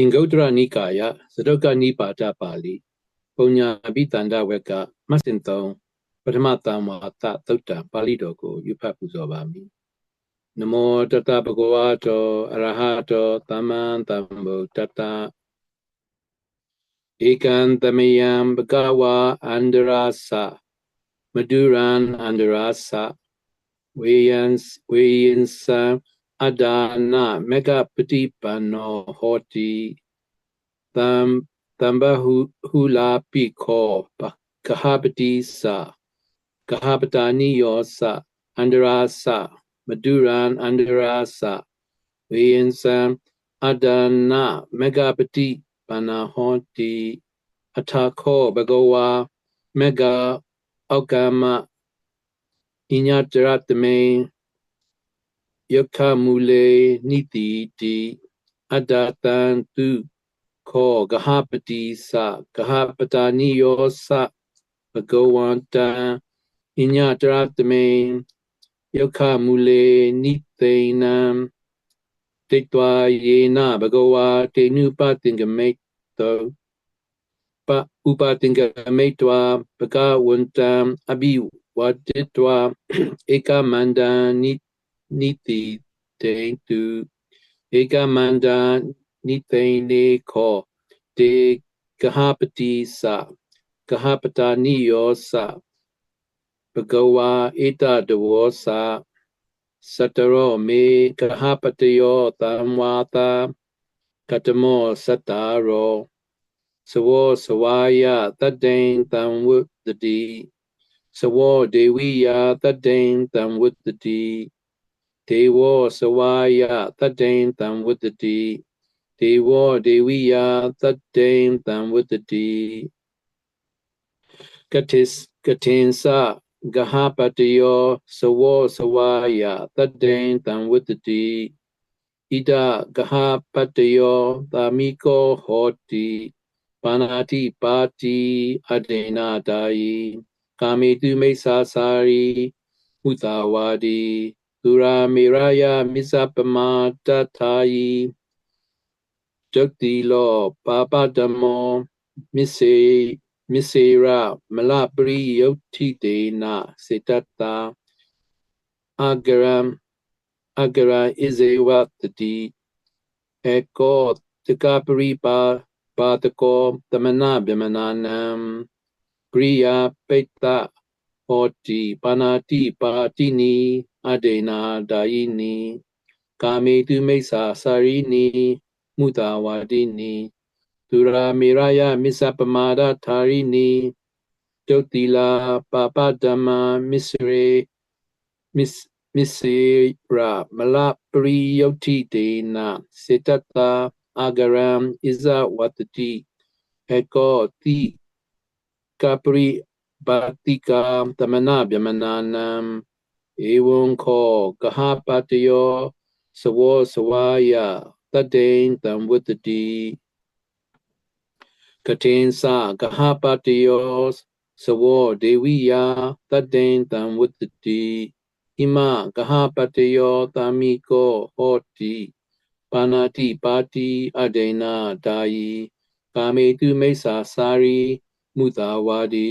အင်္ဂုတ္တရနိကာယသဒုက္ကနိပါဒပါဠိပုံညာအဘိတန္တဝက်ကမတ် စင်သုံးပထမတမ္မာသသုတ်တံပါဠိတော်ကိုယူဖတ်ပူဇော်ပါမည်နမောတတဗုဒ္ဓဝါတောအရဟတောသမ္မံသမ္ဗုဒ္ဓတ္တဧကံသမယံဘဂဝါအန္တရာသမဒုရံအန္တရာသဝေယံဝေယံသံအဒါနမေကပတိပန္နောဟောတိတံတံဘဟုဟုလာပိခောပကဟပတိသကဟပတာနိယောသအန္တရာသမဒုရံအန္တရာသဝေယံသံအဒါနမေကပတိပန္နဟောတိအထာခောဘဂဝါမေကအောက်ကမဣညာတရတမေ ယခမူလေနိတိတိအတ္တတံတုခောဂဟပတိသဂဟပတာနိယောသဘဂဝန္တံဣညတရတမေယခမူလေနိသိဏံတိတဝယေနဘဂဝါတေနုပတင်္ဂမိတ်တောပဥပတင်္ဂမိတ်တဝဘဂဝန္တံအဘိဝတိတဝဧကမန္တံနိနိတိ တေတုဧကမန္တာနိသိနေခောတေကဟပတိသကဟပတာနိယောသဘဂဝါဧ တတဝောသစတရောမေကဟပတယောတံဝါတာကတမောစတ္တာရောသဝောသဝါယတတ္တိံတံဝုတတိသဝောဒေဝိယတတ္တိံတံဝုတတိဒေဝောစဝါယတတ္တိံတံဝတ္တိဒေဝောဒေဝိယတတ္တိံတံဝတ္တိကတိစကတင်္စဂဟပတယောစဝောစဝါယတတ္တိံတံဝတ္တိဣဒဂဟပတယောသာမိကောဟောတိပါဏာတိပါတိအဒေနာတာယိကာမေတုမိစ္ဆာစာရိမုသာဝါဒီ သူရာမေရာယမစ္ဆပမာတထာယီဒုတိလောပါပတမောမစ္စေမစ္စေရမလပရိယုတ်တိဒေနစေတတာအာဂရံအာဂရာဣဇေဝတတိေကောတကပရိပါပါတကောတမနာဗမနာနံပရိယပိတ္တဟောတိပနာတိပါတိနီ အဒေနာဒါယိနိကာမေတုမိစ္ဆာစာရိနိမုတာဝါတိနိသူရာမေရယမစ္ဆပမာဒသာရိနိဒုတိလာပါပဓမ္မာမစ္စရေမစ္စမစ္စေရမလပရိယုတ်တိတေနစေတတအာဂရံဣဇဝတတိေကောတိကပရိဘာတိကာသမနာဗျမနာနံ ဧဝံခောကဟပတယောသဝောသဝါယတတေံတံဝတ္တိကတိင်္စကဟပတယောသဝောဒေဝိယတတေံတံဝတ္တိဣမကဟပတယောသာမိကောဟောတိပါဏာတိပါတိအဒိနာဒါယီကာမေတုမိစ္ဆာစာရိမုသာဝါဒီ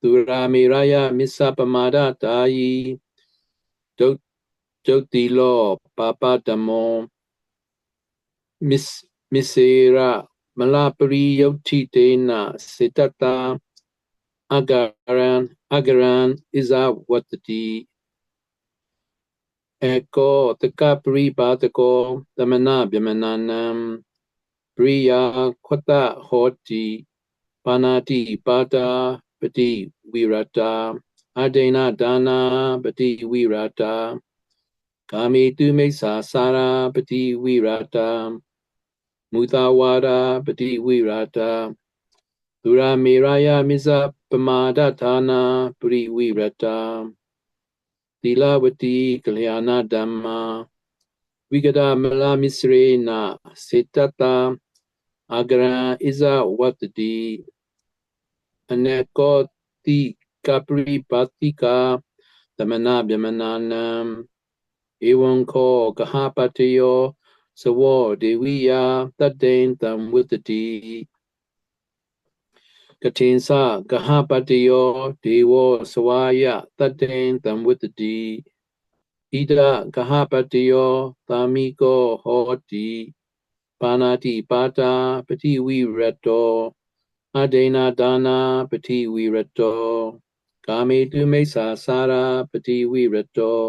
သူရာမေရယမစ္ဆပမာဒတာယီ ဒုတ်ဒုတ်တိလောပါပတမောမစ္စမစ္စေရမလပရိယုတ်တိတေနစေတတအဂရံအဂရံဣဇဝတတိေကောတကပရိပါတကောသမနာဗျမနာနံပရိယာခွတဟောတိပါဏာတိပါတာပတိဝိရတာ အဒိဏဒါနာပတိဝိရတာကာမိတုမိစ္ဆာစာရာပတိဝိရတာမုသာဝါဒပတိ ဝိရတာသူရမေရယမိစ္ဆပမာဒဌာနာပရိဝိရတာသီလဝတိကလျာဏဓမ္မာဝိကဒမလမစ္စရေနစေတတအဂရံဣဇဝတတိအနေကောတိကပရိပါတိကာသမနာဗျမနာနံဧဝံခောကဟပတယောစဝောဒေဝိယတတ္တိန်တံဝတ္တိကတိင်္စဂဟပတယောဒေဝစဝါယတတ္တိန်တံဝတ္တိဣဒဂဟပတယောသာမိကောဟောတိပါဏာတိပါတာပတိဝိရတောအဒိနာဒါနာပတိဝိရတော ကာမေတုမိစ္ဆာစာရာပတိဝိရတော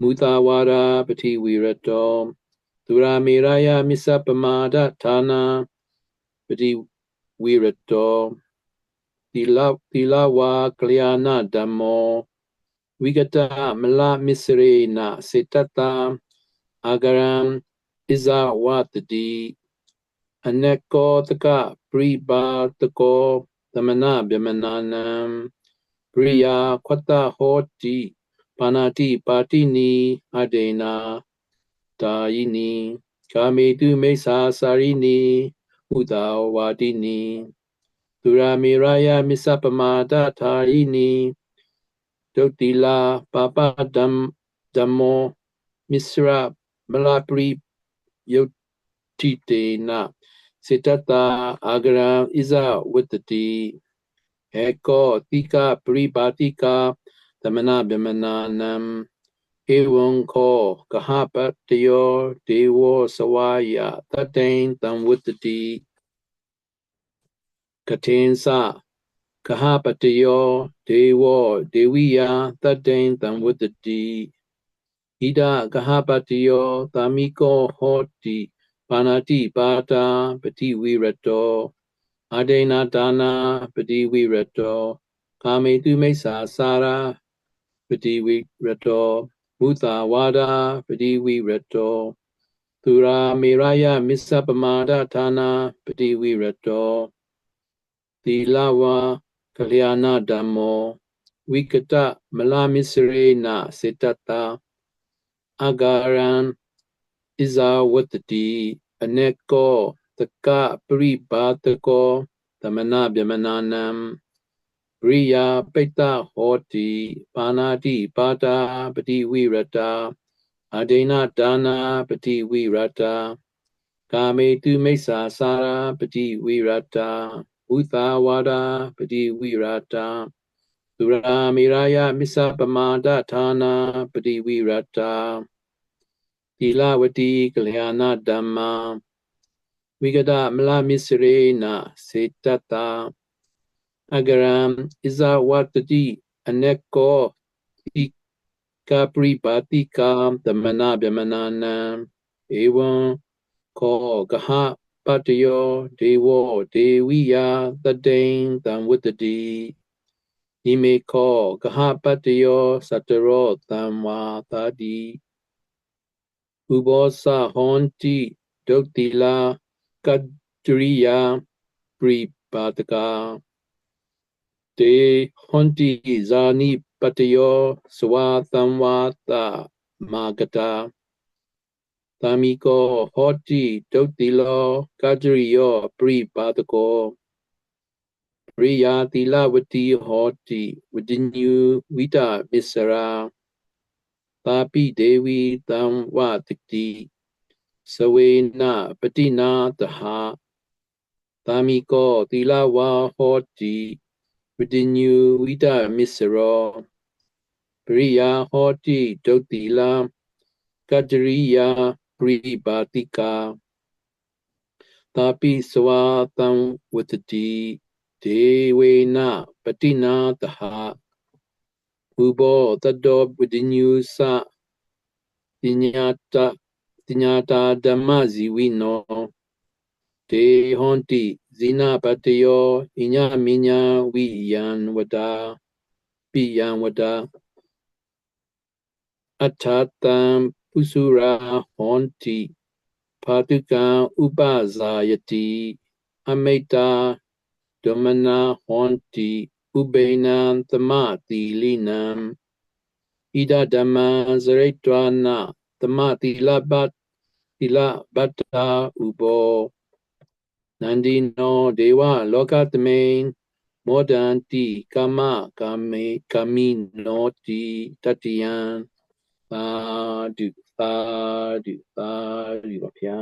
မူတာဝါရာပတိဝိရတောသူရာမေရယမစ္စပမာဒဌာနာပတိဝိရတောသီလသီလဝါကလျာဏဓမ္မောဝိကတမလမစ္စရေနစေတတအာဂရံဣဇဝတတိအနကောတကပရိပါတကောသမနာဗျမနာနံ ပရိယာခွတ္တဟောတိပါဏာတိပါတိနီအဒေနာတာယိနီကာမေတုမိစ္ဆာစာရိနီဥဒဝါတိနီသူရာမေရယမစ္စပမာဒထာယိနီဒုတိလာပပဒမ်ဓမ္မောမစ္စရမလာပရိယုတ်တိတေနစေတတအာဂရံဣဇဝတ္တိ ဧကောတိကပရိပါတိကာသမနာဗမနာနံဧဝံခောကဟပတယောဒေဝစဝါယတတိန်တံဝတ္တိကထေင်္စကဟပတယောဒေဝဒေဝိယတတိန်တံဝတ္တိဣဒကဟပတယောသာမိကောဟောတိပါဏာတိပါတာပတိဝိရတော အာဒိနာဒါနာပတိဝိရတောကာမေတုမိစ္ဆာစာရာပတိဝိရတောမုသာဝါဒပတိဝိရတောသူရာမေရယမစ္စပမာဒဌာနာပတိဝိရတောသီလဝါကလျာဏဓမ္မောဝိကတမလာမစ္စရေနစေတတအဂရံဣဇာဝတ္တိအနေကော တကပရိပါတကောသမနာဗျမနာနံရိယာပိတ္တဟောတိပါဏာတိပါတာပတိဝိရတာအဒိဏဒါနာပတိဝိရတာကာမေတုမိစ္ဆာစာရာပတိဝိရတာဥသာဝါဒပတိဝိရတာသူရာမေရာယမစ္စပမာဒဌာနာပတိဝိရတာသီလဝတိကလျာဏဓမ္မာ ဝိကဒမလမစ္စရေနစေတတအဂရံဣဇဝတတိအနေကောတိကပရိပါတိကံသမနာဗမနာနံဧဝံခောကဟပတယောဒေဝဒေဝိယတတိန်တံဝတတိဣမေခောကဟပတယောစတရောတံဝါတာတိဥဘောစဟွန်တိဒုတ်တိလာ ကတ္တရိယာပရိပါတကာတေဟွန်တိဇာနိပတယောသဝသံဝါတမာဂတာသာမိကောဟောတိဒုတ်တိလောကတ္တရိယောပရိပါတကောပရိယာတိလဝတိဟောတိဝဒညုဝိတမစ္စရာပါပိဒေဝီတံဝတတိ စဝေနပတိနာတဟသာမိကောသီလဝါဟောတိဝိတညုဝိတမစ္စရောပရိယာဟောတိဒုတ်တိလကတရိယာပရိပါတိကာသာပိစဝါတံဝတတိဒေဝေနပတိနာတဟဥဘောတတောဝိတညုစပညာတ ပညာတာဓမ္မဇီဝိနောတေဟွန်တိဇိနာပတယောဣညာမိညာဝိယံဝတာပိယံဝတာအထာတံပုစုရာဟွန်တိဖာတုကံဥပဇာယတိအမိတာဓမ္မနာဟွန်တိဥပေနံသမတိလိနံဣဒဓမ္မံဇရိတ္တနာ သမတိလဘတ်တိလဘတ္တာဥဘောနန္ဒီနောဒေဝလောကသမိန်မောဒန္တိကာမကာမေကာမိနောတိတတယံသာဓုသာဓုသာဓုပါဗျာ